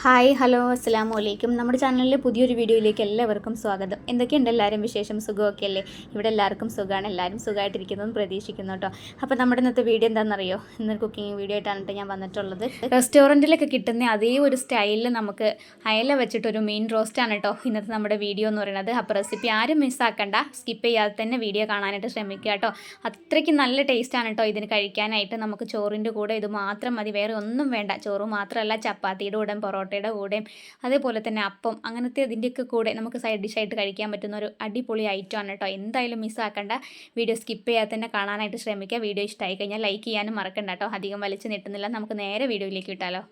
Hi hello അസ്സലാമു അലൈക്കും. നമ്മുടെ ചാനലിലെ പുതിയൊരു വീഡിയോയിലേക്ക് എല്ലാവർക്കും സ്വാഗതം. എന്തൊക്കെയുണ്ട് എല്ലാവരും വിശേഷം? സുഖമൊക്കെ അല്ലേ ഇവിടെ എല്ലാവർക്കും സുഖമാണ് എല്ലാവരും സുഖമായിട്ടിരിക്കുന്നതെന്ന് പ്രതീക്ഷിക്കുന്നു കേട്ടോ. അപ്പോൾ നമ്മുടെ ഇന്നത്തെ വീഡിയോ എന്താണെന്നറിയോ? ഇന്ന് കുക്കിംഗ് വീഡിയോ ആയിട്ടാണ് ഞാൻ വന്നിട്ടുള്ളത്. റെസ്റ്റോറന്റിലൊക്കെ കിട്ടുന്ന അതേ ഒരു സ്റ്റൈലിൽ നമുക്ക് അയല വെച്ചിട്ടൊരു മീൻ റോസ്റ്റാണ് കേട്ടോ ഇന്നത്തെ നമ്മുടെ വീഡിയോ എന്ന് പറയുന്നത്. അപ്പോൾ റെസിപ്പി ആരും മിസ്സാക്കണ്ട സ്കിപ്പ് ചെയ്യാതെ തന്നെ വീഡിയോ കാണാനായിട്ട് ശ്രമിക്കുക കേട്ടോ. അത്രയ്ക്ക് നല്ല ടേസ്റ്റാണ് കേട്ടോ ഇതിന് കഴിക്കാനായിട്ട്. നമുക്ക് ചോറിന്റെ കൂടെ ഇത് മാത്രം മതി. വേറെ ഒന്നും വേണ്ട. ചോറ് മാത്രമല്ല ചപ്പാത്തിയുടെ കൂടെ പൊറോട്ടയുടെ കൂടെയും അതേപോലെ തന്നെ അപ്പം അങ്ങനത്തെ ഇതിന്റെയൊക്കെ കൂടെ നമുക്ക് സൈഡ് ഡിഷായിട്ട് കഴിക്കാൻ പറ്റുന്ന ഒരു അടിപൊളി ഐറ്റം ആണ് കേട്ടോ എന്തായാലും മിസ്സാക്കേണ്ട വീഡിയോ സ്കിപ്പ് ചെയ്യാതെ തന്നെ കാണാനായിട്ട് ശ്രമിക്കുക. വീഡിയോ ഇഷ്ടമായി കഴിഞ്ഞാൽ ലൈക്ക് ചെയ്യാനും മറക്കണ്ട കേട്ടോ അധികം വലിച്ചു നീട്ടുന്നില്ല. നമുക്ക് നേരെ വീഡിയോയിലേക്ക് വിട്ടാലോ?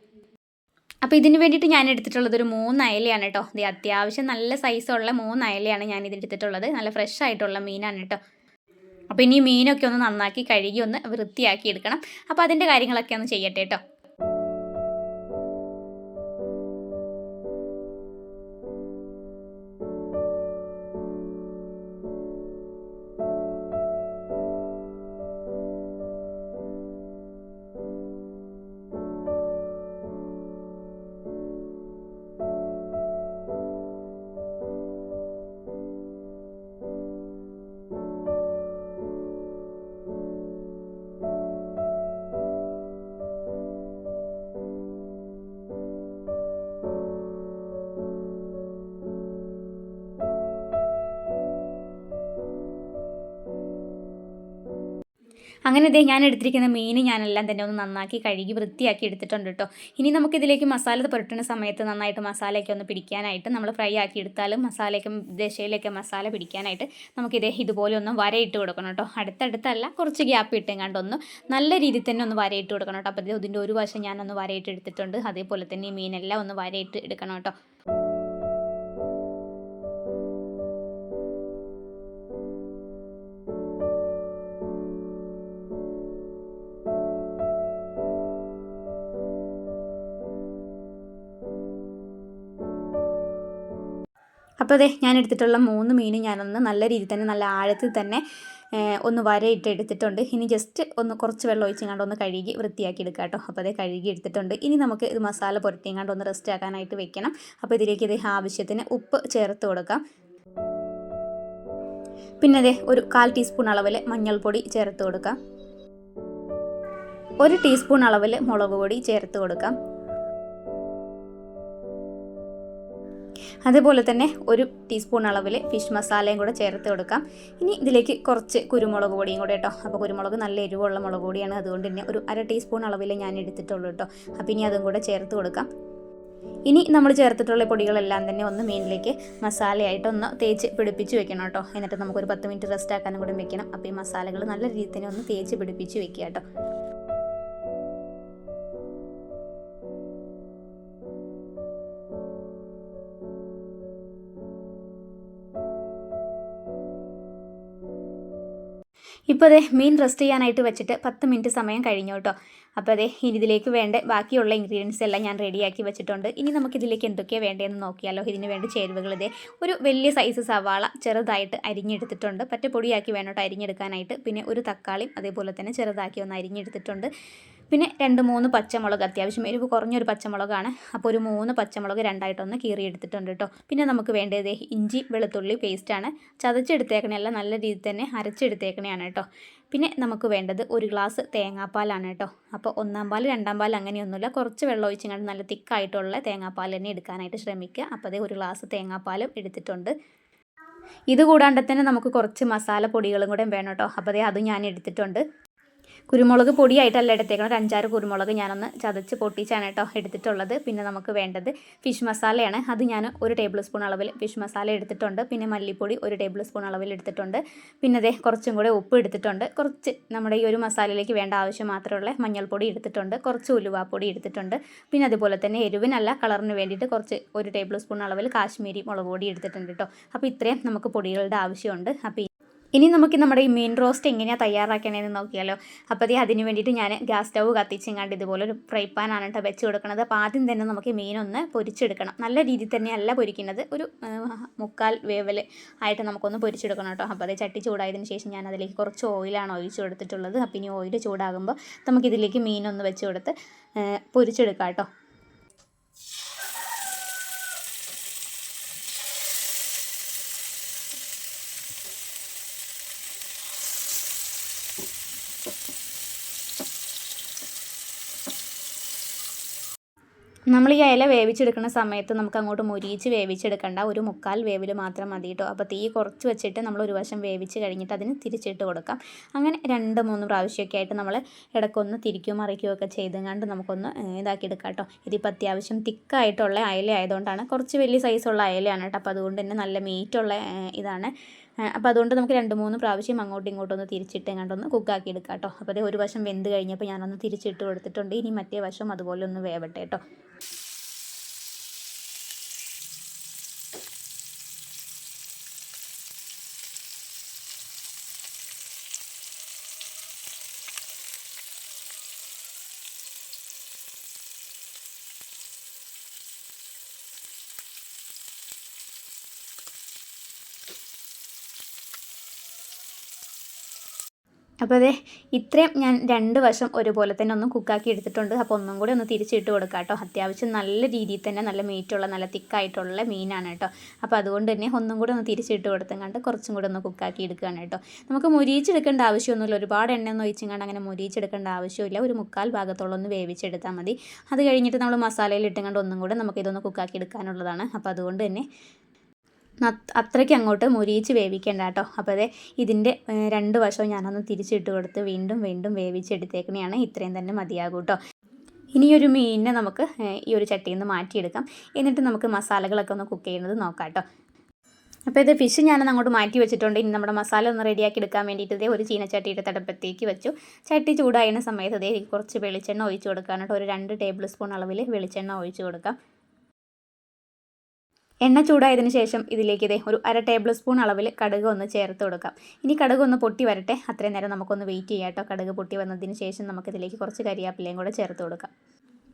അപ്പോൾ ഇതിന് വേണ്ടിയിട്ട് ഞാൻ എടുത്തിട്ടുള്ളത് ഒരു മൂന്ന് അയലയാണ് കേട്ടോ ഇത് അത്യാവശ്യം നല്ല സൈസുള്ള മൂന്ന് അയലയാണ് ഞാൻ ഇതിലെടുത്തിട്ടുള്ളത് നല്ല ഫ്രഷ് ആയിട്ടുള്ള മീനാണ് കേട്ടോ അപ്പോൾ ഇനി മീനൊക്കെ ഒന്ന് നന്നാക്കി കഴുകി ഒന്ന് വൃത്തിയാക്കി എടുക്കണം. അപ്പോൾ അതിന്റെ കാര്യങ്ങളൊക്കെ ഒന്ന് ചെയ്യട്ടെ കേട്ടോ അങ്ങനെ ഇതേ ഞാൻ എടുത്തിരിക്കുന്ന മീൻ ഞാനെല്ലാം തന്നെ ഒന്ന് നന്നാക്കി കഴുകി വൃത്തിയാക്കി എടുത്തിട്ടുണ്ട് കേട്ടോ. ഇനി നമുക്കിതിലേക്ക് മസാല പുരട്ടുന്ന സമയത്ത് നന്നായിട്ട് മസാലയൊക്കെ ഒന്ന് പിടിക്കാനായിട്ട് നമ്മൾ ഫ്രൈ ആക്കി എടുത്താലും മസാലയൊക്കെ ദശയിലൊക്കെ മസാല പിടിക്കാനായിട്ട് നമുക്കിതേ ഇതുപോലെ ഒന്ന് വരയിട്ട് കൊടുക്കണം കേട്ടോ. അടുത്തടുത്തല്ല കുറച്ച് ഗ്യാപ്പ് ഇട്ടെങ്ങാണ്ടൊന്ന് നല്ല രീതിയിൽ തന്നെ ഒന്ന് വരയിട്ട് കൊടുക്കണം കേട്ടോ. അപ്പോൾ ഇതിന്റെ ഒരു വശം ഞാനൊന്ന് വരയിട്ട് എടുത്തിട്ടുണ്ട്. അതേപോലെ തന്നെ ഈ മീനെല്ലാം ഒന്ന് വരയിട്ട് എടുക്കണം കേട്ടോ. അപ്പോൾ അതെ ഞാൻ എടുത്തിട്ടുള്ള മൂന്ന് മീൻ ഞാനൊന്ന് നല്ല രീതിയിൽ തന്നെ നല്ല ആഴത്തിൽ തന്നെ ഒന്ന് വരയിട്ട് എടുത്തിട്ടുണ്ട്. ഇനി ജസ്റ്റ് ഒന്ന് കുറച്ച് വെള്ളം ഒഴിച്ചങ്ങാണ്ട് ഒന്ന് കഴുകി വൃത്തിയാക്കി എടുക്കാം കേട്ടോ. അപ്പോൾ അതേ കഴുകി എടുത്തിട്ടുണ്ട്. ഇനി നമുക്ക് ഇത് മസാല പുരട്ടിങ്ങാണ്ട് ഒന്ന് റെസ്റ്റ് ആക്കാനായിട്ട് വെക്കണം. അപ്പോൾ ഇതിലേക്ക് ഇത് ആവശ്യത്തിന് ഉപ്പ് ചേർത്ത് കൊടുക്കാം. പിന്നെ അതെ ഒരു കാൽ ടീസ്പൂൺ അളവിൽ മഞ്ഞൾപ്പൊടി ചേർത്ത് കൊടുക്കാം. ഒരു ടീസ്പൂൺ അളവിൽ മുളക് പൊടി ചേർത്ത് കൊടുക്കാം. അതുപോലെ തന്നെ ഒരു ടീസ്പൂൺ അളവിൽ ഫിഷ് മസാലയും കൂടെ ചേർത്ത് കൊടുക്കാം. ഇനി ഇതിലേക്ക് കുറച്ച് കുരുമുളക് പൊടിയും കൂടെ കേട്ടോ അപ്പോൾ കുരുമുളക് നല്ല എരിവുള്ള മുളക് പൊടിയാണ്. അതുകൊണ്ട് തന്നെ ഒരു അര ടീസ്പൂൺ അളവിൽ ഞാൻ എടുത്തിട്ടുള്ളൂ കേട്ടോ അപ്പോൾ ഇനി അതും കൂടെ ചേർത്ത് കൊടുക്കാം. ഇനി നമ്മൾ ചേർത്തിട്ടുള്ള പൊടികളെല്ലാം തന്നെ ഒന്ന് മീനിലേക്ക് മസാലയായിട്ട് ഒന്ന് തേച്ച് പിടിപ്പിച്ച് വെക്കണം കേട്ടോ എന്നിട്ട് നമുക്കൊരു പത്ത് മിനിറ്റ് റെസ്റ്റ് ആക്കാനും കൂടെ വെക്കണം. അപ്പോൾ ഈ മസാലകൾ നല്ല രീതിയിൽ തന്നെ ഒന്ന് തേച്ച് പിടിപ്പിച്ച് വെക്കുക കേട്ടോ ഇപ്പോൾ അതെ മീൻ റെസ്റ്റ് ചെയ്യാനായിട്ട് വെച്ചിട്ട് പത്ത് മിനിറ്റ് സമയം കഴിഞ്ഞു കേട്ടോ. അപ്പോൾ അതെ ഇനി ഇതിലേക്ക് വേണ്ട ബാക്കിയുള്ള ഇൻഗ്രീഡിയൻസ് എല്ലാം ഞാൻ റെഡിയാക്കി വെച്ചിട്ടുണ്ട്. ഇനി നമുക്ക് ഇതിലേക്ക് എന്തൊക്കെയാണ് വേണ്ടതെന്ന് നോക്കിയാലോ. ഇതിന് വേണ്ട ചേരുവകൾ ഇതേ ഒരു വലിയ സൈസ് സവാള ചെറുതായിട്ട് അരിഞ്ഞെടുത്തിട്ടുണ്ട്. പറ്റ പൊടിയാക്കി വേണം കേട്ടോ അരിഞ്ഞെടുക്കാനായിട്ട്. പിന്നെ ഒരു തക്കാളിയും അതേപോലെ തന്നെ ചെറുതാക്കി ഒന്ന് അരിഞ്ഞെടുത്തിട്ടുണ്ട്. പിന്നെ രണ്ട് മൂന്ന് പച്ചമുളക് അത്യാവശ്യം എരിവ് കുറഞ്ഞൊരു പച്ചമുളകാണ്. അപ്പോൾ ഒരു മൂന്ന് പച്ചമുളക് രണ്ടായിട്ടൊന്ന് കീറി എടുത്തിട്ടുണ്ട് കേട്ടോ പിന്നെ നമുക്ക് വേണ്ടത് ഇഞ്ചി വെളുത്തുള്ളി പേസ്റ്റാണ് ചതച്ചെടുത്തേക്കണയല്ല നല്ല രീതിയിൽ തന്നെ അരച്ചെടുത്തേക്കണയാണ് കേട്ടോ പിന്നെ നമുക്ക് വേണ്ടത് ഒരു ഗ്ലാസ് തേങ്ങാപ്പാലാണ് കേട്ടോ അപ്പോൾ ഒന്നാം പാൽ രണ്ടാം പാൽ അങ്ങനെയൊന്നുമില്ല. കുറച്ച് വെള്ളം ഒഴിച്ചിങ്ങാണ്ട് നല്ല തിക്കായിട്ടുള്ള തേങ്ങാപ്പാൽ തന്നെ എടുക്കാനായിട്ട് ശ്രമിക്കുക. അപ്പോൾ അതേ ഒരു ഗ്ലാസ് തേങ്ങാപ്പാലും എടുത്തിട്ടുണ്ട്. ഇത് കൂടാണ്ട് തന്നെ നമുക്ക് കുറച്ച് മസാല പൊടികളും കൂടെ വേണം കേട്ടോ അപ്പോൾ അതേ അതും ഞാൻ എടുത്തിട്ടുണ്ട്. കുരുമുളക് പൊടിയായിട്ടല്ല എടുത്തേക്കണം ഒരു അഞ്ചാറ് കുരുമുളക് ഞാനൊന്ന് ചതച്ച് പൊട്ടിച്ചാണ് കേട്ടോ എടുത്തിട്ടുള്ളത്. പിന്നെ നമുക്ക് വേണ്ടത് ഫിഷ് മസാലയാണ്. അത് ഞാൻ ഒരു ടേബിൾ സ്പൂൺ അളവിൽ ഫിഷ് മസാല എടുത്തിട്ടുണ്ട്. പിന്നെ മല്ലിപ്പൊടി ഒരു ടേബിൾ സ്പൂൺ അളവിൽ എടുത്തിട്ടുണ്ട്. പിന്നെ അതേ കുറച്ചും കൂടെ ഉപ്പ് എടുത്തിട്ടുണ്ട്. കുറച്ച് നമ്മുടെ ഈ ഒരു മസാലയിലേക്ക് വേണ്ട ആവശ്യം മാത്രമുള്ള മഞ്ഞൾപ്പൊടി എടുത്തിട്ടുണ്ട്. കുറച്ച് ഉലുവാപ്പൊടി എടുത്തിട്ടുണ്ട്. പിന്നെ അതുപോലെ തന്നെ എരിവിനല്ല കളറിന് വേണ്ടിയിട്ട് കുറച്ച് ഒരു ടേബിൾ സ്പൂൺ അളവിൽ കാശ്മീരി മുളക് പൊടി എടുത്തിട്ടുണ്ട് കേട്ടോ. അപ്പോൾ ഇത്രയും നമുക്ക് പൊടികളുടെ ആവശ്യമുണ്ട്. അപ്പോൾ ഇനി നമുക്ക് നമ്മുടെ ഈ മീൻ റോസ്റ്റ് എങ്ങനെയാണ് തയ്യാറാക്കണേന്ന് നോക്കിയാലോ. അപ്പോൾ അതേ അതിന് വേണ്ടിയിട്ട് ഞാൻ ഗ്യാസ് സ്റ്റൗ കത്തിച്ചെങ്ങാണ്ട് ഇതുപോലെ ഒരു ഫ്രൈ പാനാണ് കേട്ടോ വെച്ച് കൊടുക്കുന്നത് അപ്പോൾ ആദ്യം തന്നെ നമുക്ക് മീനൊന്ന് പൊരിച്ചെടുക്കണം. നല്ല രീതിയിൽ തന്നെയല്ല പൊരിക്കുന്നത്. ഒരു മുക്കാൽ വേവൽ ആയിട്ട് നമുക്കൊന്ന് പൊരിച്ചെടുക്കണം കേട്ടോ. അപ്പോൾ അതേ ചട്ടി ചൂടായതിന് ശേഷം ഞാൻ അതിലേക്ക് കുറച്ച് ഓയിലാണ് ഒഴിച്ച് കൊടുത്തിട്ടുള്ളത്. അപ്പോൾ ഇനി ഓയിൽ ചൂടാകുമ്പോൾ നമുക്കിതിലേക്ക് മീനൊന്ന് വെച്ച് കൊടുത്ത് പൊരിച്ചെടുക്കാം കേട്ടോ നമ്മൾ ഈ ഇല വേവിച്ചെടുക്കുന്ന സമയത്ത് നമുക്ക് അങ്ങോട്ട് മുരിയിച്ച് വേവിച്ചെടുക്കേണ്ട. ഒരു മുക്കാൽ വേവിൽ മാത്രം മതി കേട്ടോ അപ്പോൾ തീ കുറച്ച് വെച്ചിട്ട് നമ്മൾ ഒരു വശം വേവിച്ച് കഴിഞ്ഞിട്ട് അതിന് തിരിച്ചിട്ട് കൊടുക്കാം. അങ്ങനെ രണ്ട് മൂന്ന് പ്രാവശ്യമൊക്കെ ആയിട്ട് നമ്മൾ ഇടയ്ക്കൊന്ന് തിരിക്കുകയും മറിക്കുകയും ഒക്കെ ചെയ്തുകൊണ്ട് നമുക്കൊന്ന് ഇതാക്കി എടുക്കാം കേട്ടോ ഇതിപ്പോൾ അത്യാവശ്യം തിക്കായിട്ടുള്ള അയല ആയതുകൊണ്ടാണ് കുറച്ച് വലിയ സൈസുള്ള അയലയാണ് കേട്ടോ അപ്പോൾ അതുകൊണ്ട് തന്നെ നല്ല മീറ്റുള്ള ഇതാണ്. അപ്പോൾ അതുകൊണ്ട് നമുക്ക് രണ്ട് മൂന്ന് പ്രാവശ്യം അങ്ങോട്ടും ഇങ്ങോട്ടും ഒന്ന് തിരിച്ചിട്ട് ഒന്ന് കുക്കാക്കി എടുക്കാം കേട്ടോ അപ്പോൾ അതേ ഒരു വശം വെന്ത് കഴിഞ്ഞപ്പോൾ ഞാനൊന്ന് തിരിച്ചിട്ട് കൊടുത്തിട്ടുണ്ട്. ഇനി മറ്റേ വശം അതുപോലെ ഒന്ന് വേവട്ടെ കേട്ടോ അപ്പോൾ അതെ ഇത്രയും ഞാൻ രണ്ട് വശം ഒരുപോലെ തന്നെ ഒന്ന് കുക്കാക്കി എടുത്തിട്ടുണ്ട്. അപ്പോൾ ഒന്നും കൂടി ഒന്ന് തിരിച്ചിട്ട് കൊടുക്കാം കേട്ടോ അത്യാവശ്യം നല്ല രീതിയിൽ തന്നെ നല്ല മീറ്റുള്ള നല്ല തിക്കായിട്ടുള്ള മീനാണ് കേട്ടോ. അപ്പോൾ അതുകൊണ്ട് തന്നെ ഒന്നും കൂടി ഒന്ന് തിരിച്ചിട്ട് കൊടുത്തും കണ്ട് കുറച്ചും കൂടി ഒന്ന് കുക്കാക്കി എടുക്കുകയാണ് കേട്ടോ. നമുക്ക് മുരിയിച്ചെടുക്കേണ്ട ആവശ്യമൊന്നുമില്ല. ഒരുപാട് എണ്ണ ഒന്നും ഒഴിച്ചും കണ്ട് അങ്ങനെ മുരിയിച്ചെടുക്കേണ്ട ആവശ്യമില്ല. ഒരു മുക്കാൽ ഭാഗത്തോളം ഒന്ന് വേവിച്ചെടുത്താൽ മതി. അത് കഴിഞ്ഞിട്ട് നമ്മൾ മസാലയിൽ ഇട്ടുകൊണ്ട് ഒന്നും കൂടെ നമുക്കിതൊന്ന് കുക്കാക്കി എടുക്കാനുള്ളതാണ്. അപ്പോൾ അതുകൊണ്ട് തന്നെ അത്രയ്ക്ക് അങ്ങോട്ട് മുരിയിച്ച് വേവിക്കേണ്ട കേട്ടോ. അപ്പോൾ അതെ ഇതിന്റെ രണ്ട് വശവും ഞാനൊന്ന് തിരിച്ചിട്ട് കൊടുത്ത് വീണ്ടും വീണ്ടും വേവിച്ചെടുത്തേക്കണെയാണ്. ഇത്രയും തന്നെ മതിയാകും കേട്ടോ. ഒരു മീനിനെ നമുക്ക് ഈ ഒരു ചട്ടിയിൽ നിന്ന് മാറ്റിയെടുക്കാം. എന്നിട്ട് നമുക്ക് മസാലകളൊക്കെ ഒന്ന് കുക്ക് ചെയ്യുന്നത് നോക്കാം കേട്ടോ. അപ്പോൾ ഇത് ഫിഷ് ഞാനൊന്ന് അങ്ങോട്ട് മാറ്റി വെച്ചിട്ടുണ്ട്. ഇനി നമ്മുടെ മസാല ഒന്ന് റെഡിയാക്കി എടുക്കാൻ വേണ്ടിയിട്ട് ഇതേ ഒരു ചീനച്ചട്ടിയുടെ തടപ്പത്തേക്ക് വെച്ചു. ചട്ടി ചൂടായ സമയത്ത് ഇതേ കുറച്ച് വെളിച്ചെണ്ണ ഒഴിച്ച് കൊടുക്കാനായിട്ട് ഒരു രണ്ട് ടേബിൾ സ്പൂൺ അളവിൽ വെളിച്ചെണ്ണ ഒഴിച്ച് കൊടുക്കാം. എണ്ണ ചൂടായതിന് ശേഷം ഇതിലേക്ക് ഇതേ ഒരു അര ടേബിൾ സ്പൂൺ അളവിൽ കടുക് ഒന്ന് ചേർത്ത് കൊടുക്കാം. ഇനി കടുക് ഒന്ന് പൊട്ടി വരട്ടെ. അത്രയും നേരം നമുക്കൊന്ന് വെയിറ്റ് ചെയ്യാം കേട്ടോ. കടുക് പൊട്ടി വന്നതിന് ശേഷം നമുക്കിതിലേക്ക് കുറച്ച് കരിയാപ്പിലയും കൂടെ ചേർത്ത് കൊടുക്കാം.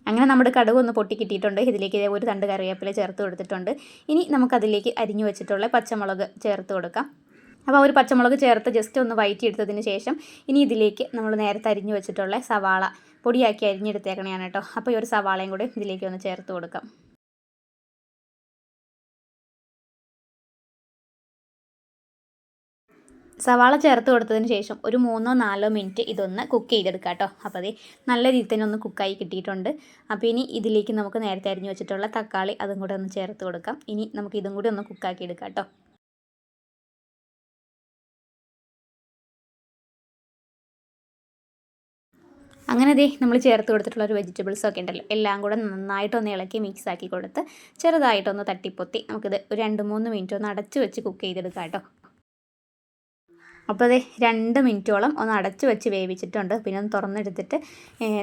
അങ്ങനെ നമ്മുടെ കടുക് ഒന്ന് പൊട്ടി കിട്ടിയിട്ടുണ്ട്. ഇതിലേക്ക് ഇതേ ഒരു തണ്ട് കറിവേപ്പില ചേർത്ത് കൊടുത്തിട്ടുണ്ട്. ഇനി നമുക്കതിലേക്ക് അരിഞ്ഞു വെച്ചിട്ടുള്ള പച്ചമുളക് ചേർത്ത് കൊടുക്കാം. അപ്പോൾ ഒരു പച്ചമുളക് ചേർത്ത് ജസ്റ്റ് ഒന്ന് വയറ്റി എടുത്തതിന് ശേഷം ഇനി ഇതിലേക്ക് നമ്മൾ നേരത്തെ അരിഞ്ഞു വെച്ചിട്ടുള്ള സവാള പൊടിയാക്കി അരിഞ്ഞെടുത്തേക്കണയാണ് കേട്ടോ. അപ്പോൾ ഈ ഒരു സവാളയും കൂടി ഇതിലേക്ക് ഒന്ന് ചേർത്ത് കൊടുക്കാം. സവാള ചേർത്ത് കൊടുത്തതിന് ശേഷം ഒരു മൂന്നോ നാലോ മിനിറ്റ് ഇതൊന്ന് കുക്ക് ചെയ്തെടുക്കാം കേട്ടോ. അപ്പോൾ അത് നല്ല രീതിയിൽ തന്നെ ഒന്ന് കുക്കായി കിട്ടിയിട്ടുണ്ട്. അപ്പോൾ ഇനി ഇതിലേക്ക് നമുക്ക് നേരത്തെ അരിഞ്ഞു വെച്ചിട്ടുള്ള തക്കാളി അതും കൂടെ ഒന്ന് ചേർത്ത് കൊടുക്കാം. ഇനി നമുക്ക് ഇതും കൂടി ഒന്ന് കുക്കാക്കി എടുക്കാം കേട്ടോ. അങ്ങനെ ദേ നമ്മൾ ചേർത്ത് കൊടുത്തിട്ടുള്ള ഒരു വെജിറ്റബിൾസ് ഒക്കെ ഉണ്ടല്ലോ. എല്ലാം കൂടെ നന്നായിട്ടൊന്ന് ഇളക്കി മിക്സ് ആക്കി കൊടുത്ത് ചെറുതായിട്ടൊന്ന് തട്ടിപ്പൊത്തി നമുക്കിത് ഒരു രണ്ട് മൂന്ന് മിനിറ്റ് ഒന്ന് അടച്ച് വെച്ച് കുക്ക് ചെയ്തെടുക്കാം കേട്ടോ. അപ്പോൾ അതെ രണ്ട് മിനിറ്റോളം ഒന്ന് അടച്ച് വെച്ച് വേവിച്ചിട്ടുണ്ട്. പിന്നെ ഒന്ന് തുറന്നെടുത്തിട്ട്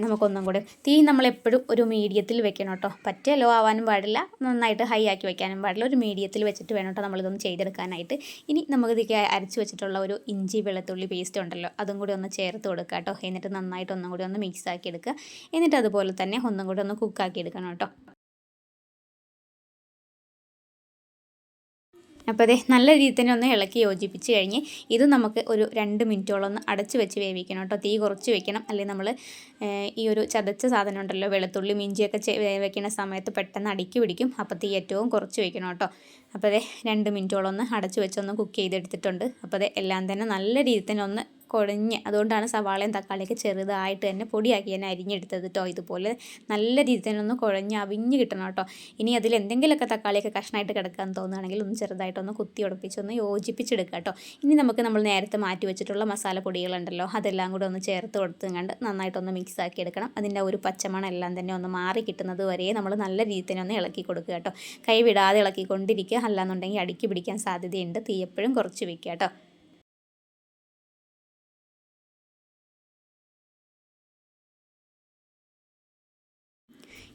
നമുക്കൊന്നും കൂടി തീ നമ്മളെപ്പോഴും ഒരു മീഡിയത്തിൽ വെക്കണം കേട്ടോ. പറ്റിയ ലോ ആവാനും പാടില്ല. നന്നായിട്ട് ഹൈ ആക്കി വെക്കാനും പാടില്ല. ഒരു മീഡിയത്തിൽ വെച്ചിട്ട് വേണം കേട്ടോ നമ്മളിതൊന്ന് ചെയ്തെടുക്കാനായിട്ട്. ഇനി നമുക്കിതൊക്കെ അരച്ച് വെച്ചിട്ടുള്ള ഒരു ഇഞ്ചി വെളുത്തുള്ളി പേസ്റ്റ് ഉണ്ടല്ലോ അതും കൂടി ഒന്ന് ചേർത്ത് കൊടുക്കുക കേട്ടോ. എന്നിട്ട് നന്നായിട്ട് ഒന്നും കൂടി ഒന്ന് മിക്സ് ആക്കി എടുക്കുക. എന്നിട്ട് അതുപോലെ തന്നെ ഒന്നും കൂടി ഒന്ന് കുക്കാക്കി എടുക്കണം കേട്ടോ. അപ്പോൾ അതെ നല്ല രീതിയിൽ തന്നെ ഒന്ന് ഇളക്കി യോജിപ്പിച്ച് കഴിഞ്ഞ് ഇത് നമുക്ക് ഒരു രണ്ട് മിനിറ്റോളം ഒന്ന് അടച്ച് വെച്ച് വേവിക്കണം കേട്ടോ. തീ കുറച്ച് വെക്കണം. അല്ലെങ്കിൽ നമ്മൾ ഈ ഒരു ചതച്ച സാധനം ഉണ്ടല്ലോ വെളുത്തുള്ളി മിഞ്ചിയൊക്കെ വെക്കുന്ന സമയത്ത് പെട്ടെന്ന് അടുക്കി പിടിക്കും. അപ്പോൾ തീ ഏറ്റവും കുറച്ച് വെക്കണം കേട്ടോ. അപ്പോൾ അതെ രണ്ട് മിനിറ്റോളം ഒന്ന് അടച്ച് വെച്ചൊന്ന് കുക്ക് ചെയ്തെടുത്തിട്ടുണ്ട്. അപ്പോൾ അതെ എല്ലാം തന്നെ നല്ല രീതിയിൽ തന്നെ ഒന്ന് കുഴഞ്ഞ് അതുകൊണ്ടാണ് സവാളയും തക്കാളിയൊക്കെ ചെറുതായിട്ട് തന്നെ പൊടിയാക്കി ഞാൻ അരിഞ്ഞെടുത്തത് കേട്ടോ ഇതുപോലെ നല്ല രീതിയിൽ തന്നെ ഒന്ന് കുഴഞ്ഞ് അവിഞ്ഞ് കിട്ടണം കേട്ടോ ഇനി അതിൽ എന്തെങ്കിലുമൊക്കെ തക്കാളിയൊക്കെ കഷ്ണമായിട്ട് കിടക്കാൻ തോന്നുകയാണെങ്കിൽ ഒന്ന് ചെറുതായിട്ടൊന്ന് കുത്തി ഉടപ്പിച്ച് ഒന്ന് യോജിപ്പിച്ചെടുക്കുക കേട്ടോ ഇനി നമുക്ക് നമ്മൾ നേരത്തെ മാറ്റി വെച്ചിട്ടുള്ള മസാല പൊടികളുണ്ടല്ലോ അതെല്ലാം കൂടെ ഒന്ന് ചേർത്ത് കൊടുത്ത് കണ്ട് നന്നായിട്ടൊന്ന് മിക്സ് ആക്കി എടുക്കണം. അതിന്റെ ഒരു പച്ചമണം എല്ലാം തന്നെ ഒന്ന് മാറി കിട്ടുന്നത് വരെ നമ്മൾ നല്ല രീതിയിൽ തന്നെ ഒന്ന് ഇളക്കി കൊടുക്കുക കേട്ടോ കൈ വിടാതെ ഇളക്കിക്കൊണ്ടിരിക്കുക അല്ലാന്നുണ്ടെങ്കിൽ അടുക്കി പിടിക്കാൻ സാധ്യതയുണ്ട്. തീ എപ്പോഴും കുറച്ച് വെക്കുക കേട്ടോ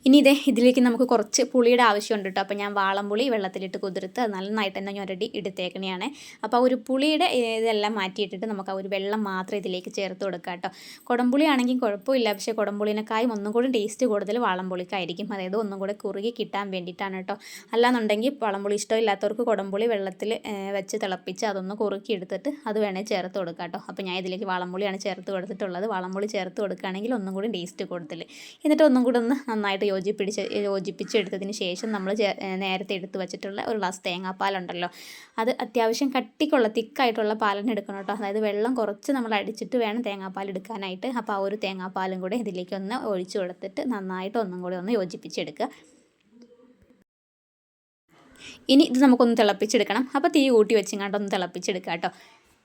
ഇനി ഇതേ ഇതിലേക്ക് നമുക്ക് കുറച്ച് പുളിയുടെ ആവശ്യമുണ്ട് കേട്ടോ. അപ്പോൾ ഞാൻ വാളംപുളി വെള്ളത്തിലിട്ട് കുതിർത്ത് നന്നായിട്ട് തന്നെ ഞൊരടി എടുത്തേക്കണെയാണ്. അപ്പോൾ ഒരു പുളിയുടെ ഇതെല്ലാം മാറ്റിയിട്ടിട്ട് നമുക്ക് ആ ഒരു വെള്ളം മാത്രം ഇതിലേക്ക് ചേർത്ത് കൊടുക്കാം കേട്ടോ. കുടംപുളി ആണെങ്കിൽ കുഴപ്പമില്ല. പക്ഷേ കുടംപുളിനേക്കായും ഒന്നും കൂടി ടേസ്റ്റ് കൂടുതൽ വാളംപുളിക്കായിരിക്കും. അതായത് ഒന്നും കൂടെ കുറുകി കിട്ടാൻ വേണ്ടിയിട്ടാണ് കേട്ടോ. അല്ലാന്നുണ്ടെങ്കിൽ വളംപുളി ഇഷ്ടമില്ലാത്തവർക്ക് കുടംപുളി വെള്ളത്തിൽ വെച്ച് തിളപ്പിച്ച് അതൊന്ന് കുറുക്കി എടുത്തിട്ട് അത് വേണേൽ ചേർത്ത് കൊടുക്കാം കേട്ടോ. അപ്പോൾ ഞാൻ ഇതിലേക്ക് വളംപുളിയാണ് ചേർത്ത് കൊടുത്തിട്ടുള്ളത്. വളംപുളി ചേർത്ത് കൊടുക്കുകയാണെങ്കിൽ ഒന്നും കൂടി ടേസ്റ്റ് കൂടുതൽ. എന്നിട്ട് ഒന്നും കൂടി ഒന്ന് നന്നായിട്ട് യോജിപ്പിടിച്ച് യോജിപ്പിച്ചെടുത്തതിന് ശേഷം നമ്മൾ നേരത്തെ എടുത്ത് വെച്ചിട്ടുള്ള ഒരു ഗ്ലാസ് തേങ്ങാപ്പാലുണ്ടല്ലോ. അത് അത്യാവശ്യം കട്ടിക്കുള്ള തിക്കായിട്ടുള്ള പാലിന് എടുക്കണം കേട്ടോ. അതായത് വെള്ളം കുറച്ച് നമ്മൾ അടിച്ചിട്ട് വേണം തേങ്ങാപ്പാൽ എടുക്കാനായിട്ട്. അപ്പോൾ ആ ഒരു തേങ്ങാപ്പാലും കൂടെ ഇതിലേക്ക് ഒന്ന് ഒഴിച്ചു കൊടുത്തിട്ട് നന്നായിട്ട് ഒന്നും കൂടി ഒന്ന് യോജിപ്പിച്ചെടുക്കുക. ഇനി ഇത് നമുക്കൊന്ന് തിളപ്പിച്ചെടുക്കണം. അപ്പോൾ തീ കൂട്ടി വെച്ചും ഒന്ന് തിളപ്പിച്ചെടുക്കാം കേട്ടോ.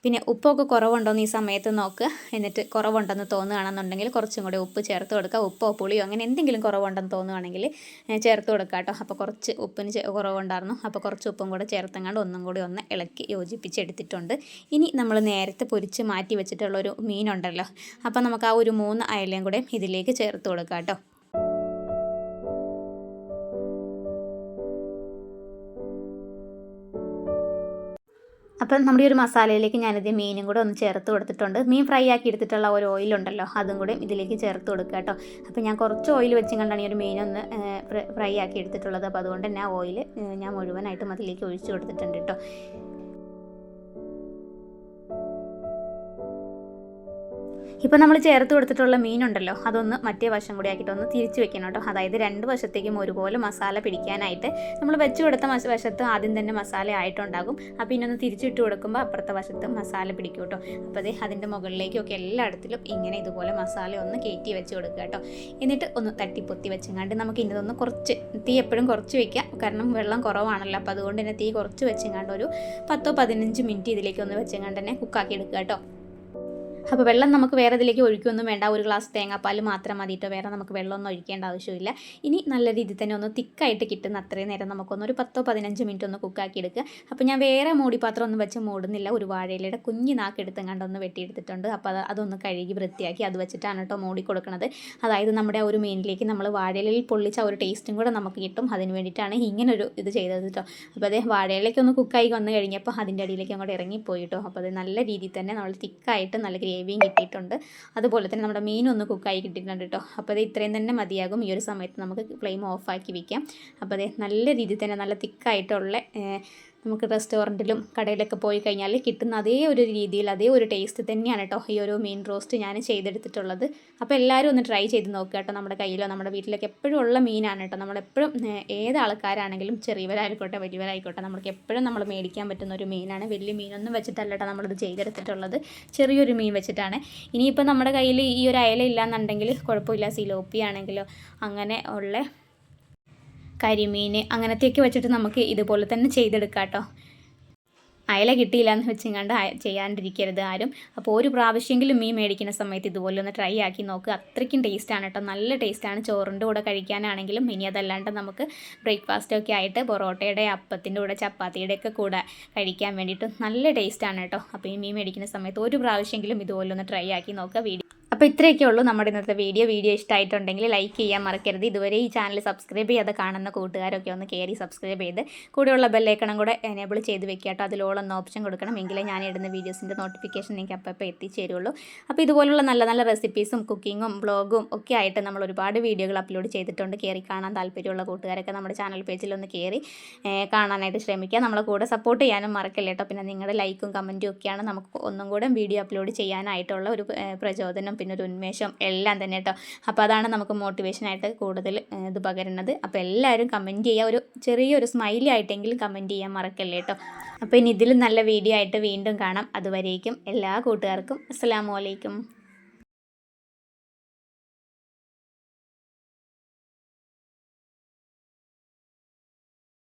പിന്നെ ഉപ്പൊക്കെ കുറവുണ്ടോയെന്ന് ഈ സമയത്ത് നോക്ക്. എന്നിട്ട് കുറവുണ്ടെന്ന് തോന്നുകയാണെന്നുണ്ടെങ്കിൽ കുറച്ചും കൂടി ഉപ്പ് ചേർത്ത് കൊടുക്കുക. ഉപ്പോ പുളിയോ അങ്ങനെ എന്തെങ്കിലും കുറവുണ്ടെന്ന് തോന്നുകയാണെങ്കിൽ ചേർത്ത് കൊടുക്കുക കേട്ടോ. അപ്പോൾ കുറച്ച് ഉപ്പിന് കുറവുണ്ടായിരുന്നു. അപ്പോൾ കുറച്ച് ഉപ്പും കൂടെ ചേർത്തങ്ങാണ്ട് ഒന്നും കൂടി ഒന്ന് ഇളക്കി യോജിപ്പിച്ചെടുത്തിട്ടുണ്ട്. ഇനി നമ്മൾ നേരത്തെ പൊരിച്ച് മാറ്റി വെച്ചിട്ടുള്ളൊരു മീനുണ്ടല്ലോ. അപ്പോൾ നമുക്ക് ആ ഒരു മൂന്ന് അയലയും കൂടെ ഇതിലേക്ക് ചേർത്ത് കൊടുക്കാം കേട്ടോ. അപ്പം നമ്മുടെ ഒരു മസാലയിലേക്ക് ഞാനിത് മീനും കൂടെ ഒന്ന് ചേർത്ത് കൊടുത്തിട്ടുണ്ട്. മീൻ ഫ്രൈ ആക്കി എടുത്തിട്ടുള്ള ഒരു ഓയിൽ ഉണ്ടല്ലോ അതും കൂടെ ഇതിലേക്ക് ചേർത്ത് കൊടുക്കുക കേട്ടോ. അപ്പോൾ ഞാൻ കുറച്ച് ഓയിൽ വെച്ചും കണ്ടാണ് ഈ ഒരു മീനൊന്ന് ഫ്രൈ ആക്കി എടുത്തിട്ടുള്ളത്. അപ്പോൾ അതുകൊണ്ട് തന്നെ ആ ഓയിൽ ഞാൻ മുഴുവനായിട്ടും അതിലേക്ക് ഒഴിച്ചു കൊടുത്തിട്ടുണ്ട് കേട്ടോ. ഇപ്പോൾ നമ്മൾ ചേർത്ത് കൊടുത്തിട്ടുള്ള മീനുണ്ടല്ലോ അതൊന്ന് മറ്റേ വശം കൂടി ആക്കിയിട്ട് ഒന്ന് തിരിച്ച് വെക്കണം കേട്ടോ. അതായത് രണ്ട് വശത്തേക്കും ഒരുപോലെ മസാല പിടിക്കാനായിട്ട് നമ്മൾ വെച്ച് കൊടുത്ത വശത്ത് ആദ്യം തന്നെ മസാല ആയിട്ടുണ്ടാകും. അപ്പോൾ ഇനി ഒന്ന് തിരിച്ചിട്ട് കൊടുക്കുമ്പോൾ അപ്പുറത്തെ വശത്ത് മസാല പിടിക്കും കേട്ടോ. അപ്പോൾ അതേ അതിന്റെ മുകളിലേക്കൊക്കെ എല്ലായിടത്തിലും ഇങ്ങനെ ഇതുപോലെ മസാല ഒന്ന് കയറ്റി വെച്ച് കൊടുക്കുക കേട്ടോ. എന്നിട്ട് ഒന്ന് തട്ടിപ്പൊത്തി വെച്ചെങ്ങാണ്ട് നമുക്ക് ഇന്നതൊന്ന് കുറച്ച് തീ എപ്പോഴും കുറച്ച് വെക്കാം. കാരണം വെള്ളം കുറവാണല്ലോ അപ്പോൾ അതുകൊണ്ട് തന്നെ തീ കുറച്ച് വെച്ചെങ്ങാണ്ട് ഒരു പത്തോ പതിനഞ്ച് മിനിറ്റ് ഇതിലേക്ക് ഒന്ന് വെച്ചെങ്ങാണ്ട് തന്നെ കുക്കാക്കി എടുക്കുക കേട്ടോ. അപ്പോൾ വെള്ളം നമുക്ക് വേറെ ഇതിലേക്ക് ഒഴിക്കൊന്നും വേണ്ട. ഒരു ഗ്ലാസ് തേങ്ങാപ്പാൽ മാത്രം മതി കേട്ടോ വേറെ നമുക്ക് വെള്ളമൊന്നും ഒഴിക്കേണ്ട ആവശ്യമില്ല. ഇനി നല്ല രീതിയിൽ തന്നെ ഒന്ന് തിക്കായിട്ട് കിട്ടുന്ന അത്രയും നേരം നമുക്കൊന്ന് ഒരു പത്തോ പതിനഞ്ച് മിനിറ്റ് ഒന്ന് കുക്കാക്കി എടുക്കുക. അപ്പോൾ ഞാൻ വേറെ മൂടിപ്പാത്രം ഒന്നും വെച്ച് മൂടുന്നില്ല. ഒരു വാഴയിലയുടെ കുഞ്ഞ് നാക്കെടുത്തും കണ്ടൊന്ന് വെട്ടിയെടുത്തിട്ടുണ്ട്. അപ്പോൾ അത് അതൊന്ന് കഴുകി വൃത്തിയാക്കി അത് വെച്ചിട്ടാണ് കേട്ടോ മൂടി കൊടുക്കുന്നത് അതായത് നമ്മുടെ ആ ഒരു മീനിലേക്ക് നമ്മൾ വാഴയിലയിൽ പൊള്ളിച്ച ഒരു ടേസ്റ്റും കൂടെ നമുക്ക് കിട്ടും. അതിന് വേണ്ടിയിട്ടാണ് ഇങ്ങനൊരു ഇത് ചെയ്തത് കേട്ടോ. അപ്പോൾ അതേ വാഴയിലേക്ക് ഒന്ന് കുക്കായി വന്നു കഴിഞ്ഞപ്പോൾ അതിന്റെ അടിയിലേക്ക് അങ്ങോട്ട് ഇറങ്ങിപ്പോയി കേട്ടോ. അപ്പോൾ അത് നല്ല രീതിയിൽ തന്നെ നമ്മൾ തിക്കായിട്ട് നല്ല ഗ്രേവിയും കിട്ടിയിട്ടുണ്ട്. അതുപോലെ തന്നെ നമ്മുടെ മീനും ഒന്ന് കുക്കായി കിട്ടിയിട്ടുണ്ട് കേട്ടോ അപ്പോൾ അത് ഇത്രയും തന്നെ മതിയാകും ഈ ഒരു സമയത്ത് നമുക്ക് ഫ്ലെയിം ഓഫാക്കി വയ്ക്കാം അപ്പോൾ അത് നല്ല രീതിയിൽ തന്നെ നല്ല തിക്കായിട്ടുള്ള നമുക്ക് റെസ്റ്റോറന്റിലും കടയിലൊക്കെ പോയി കഴിഞ്ഞാൽ കിട്ടുന്ന അതേ ഒരു രീതിയിൽ അതേ ഒരു ടേസ്റ്റ് തന്നെയാണ് കേട്ടോ ഈ ഒരു മീൻ റോസ്റ്റ് ഞാൻ ചെയ്തെടുത്തിട്ടുള്ളത്. അപ്പോൾ എല്ലാവരും ഒന്ന് ട്രൈ ചെയ്ത് നോക്കുക കേട്ടോ നമ്മുടെ കയ്യിലോ നമ്മുടെ വീട്ടിലൊക്കെ എപ്പോഴും ഉള്ള മീനാണ് കേട്ടോ നമ്മളെപ്പോഴും ഏത് ആൾക്കാരാണെങ്കിലും ചെറിയവരായിക്കോട്ടെ വലിയവരായിക്കോട്ടെ നമുക്ക് എപ്പോഴും നമ്മൾ മേടിക്കാൻ പറ്റുന്ന ഒരു മീനാണ്. വലിയ മീനൊന്നും വെച്ചിട്ടല്ല കേട്ടോ നമ്മളിത് ചെയ്തെടുത്തിട്ടുള്ളത്. ചെറിയൊരു മീൻ വെച്ചിട്ടാണ്. ഇനിയിപ്പോൾ നമ്മുടെ കയ്യിൽ ഈ ഒരു അയല ഇല്ലാന്നുണ്ടെങ്കിൽ കുഴപ്പമില്ല. സിലോപ്പി ആണെങ്കിലോ അങ്ങനെ ഉള്ള കരിമീൻ അങ്ങനത്തെയൊക്കെ വെച്ചിട്ട് നമുക്ക് ഇതുപോലെ തന്നെ ചെയ്തെടുക്കാം കേട്ടോ അയല കിട്ടിയില്ല എന്ന് അയ- ചെയ്യാണ്ടിരിക്കരുത് ആരും. അപ്പോൾ ഒരു പ്രാവശ്യമെങ്കിലും മീൻ മേടിക്കുന്ന സമയത്ത് ഇതുപോലെ ഒന്ന് ട്രൈ ആക്കി നോക്കുക അത്രയ്ക്കും ടേസ്റ്റാണ് കേട്ടോ നല്ല ടേസ്റ്റാണ് ചോറിന്റെ കൂടെ കഴിക്കാനാണെങ്കിലും ഇനി അതല്ലാണ്ട് നമുക്ക് ബ്രേക്ക്ഫാസ്റ്റൊക്കെ ആയിട്ട് പൊറോട്ടയുടെ അപ്പത്തിന്റെ കൂടെ ചപ്പാത്തിയുടെ ഒക്കെ കൂടെ കഴിക്കാൻ വേണ്ടിയിട്ട് നല്ല ടേസ്റ്റാണ് കേട്ടോ അപ്പോൾ ഈ മീൻ മേടിക്കുന്ന സമയത്ത് ഒരു പ്രാവശ്യമെങ്കിലും ഇതുപോലെ ഒന്ന് ട്രൈ ആക്കി നോക്കുക വീഡിയോ അപ്പോൾ ഇത്രയൊക്കെ ഉള്ളൂ നമ്മുടെ ഇന്നത്തെ വീഡിയോ. വീഡിയോ ഇഷ്ടമായിട്ടുണ്ടെങ്കിൽ ലൈക്ക് ചെയ്യാൻ മറക്കരുത്. ഇതുവരെ ഈ ചാനൽ സബ്സ്ക്രൈബ് ചെയ്യാതെ കാണുന്ന കൂട്ടുകാരൊക്കെ ഒന്ന് കയറി സബ്സ്ക്രൈബ് ചെയ്ത് കൂടെയുള്ള ബെല്ലൈക്കണം കൂടെ എനേബിൾ ചെയ്ത് വെക്കുക കേട്ടോ. അതിലോളൊന്ന് ഓപ്ഷൻ കൊടുക്കണം എങ്കിലേ ഞാൻ ഇടുന്ന വീഡിയോസിന്റെ നോട്ടിഫിക്കേഷൻ നിങ്ങൾക്ക് അപ്പോൾ എത്തിച്ചേരുള്ളൂ അപ്പോൾ ഇതുപോലുള്ള നല്ല നല്ല റെസിപ്പീസും കുക്കിങ്ങും ബ്ലോഗും ഒക്കെ ആയിട്ട് നമ്മൾ ഒരുപാട് വീഡിയോകൾ അപ്ലോഡ് ചെയ്തിട്ടുണ്ട്. കയറി കാണാൻ താല്പര്യമുള്ള കൂട്ടുകാരൊക്കെ നമ്മുടെ ചാനൽ പേജിൽ ഒന്ന് കയറി കാണാനായിട്ട് ശ്രമിക്കുക. നമ്മളെ കൂടെ സപ്പോർട്ട് ചെയ്യാനും മറക്കില്ല കേട്ടോ. പിന്നെ നിങ്ങളുടെ ലൈക്കും കമന്റും ഒക്കെയാണ് നമുക്ക് ഒന്നും കൂടെ വീഡിയോ അപ്ലോഡ് ചെയ്യാനായിട്ടുള്ള ഒരു പ്രചോദനം പിന്നെ ഒരു ഉന്മേഷം എല്ലാം തന്നെ കേട്ടോ. അപ്പോൾ അതാണ് നമുക്ക് മോട്ടിവേഷനായിട്ട് കൂടുതൽ ഇത് പകരുന്നത്. അപ്പോൾ എല്ലാവരും കമന്റ് ചെയ്യുക ഒരു ചെറിയൊരു സ്മൈലി ആയിട്ടെങ്കിലും കമന്റ് ചെയ്യാൻ മറക്കല്ലേ കേട്ടോ. അപ്പോൾ ഇനി ഇതിലും നല്ല വീഡിയോ ആയിട്ട് വീണ്ടും കാണാം. അതുവരേക്കും എല്ലാ കൂട്ടുകാർക്കും അസ്സാം അലൈക്കും.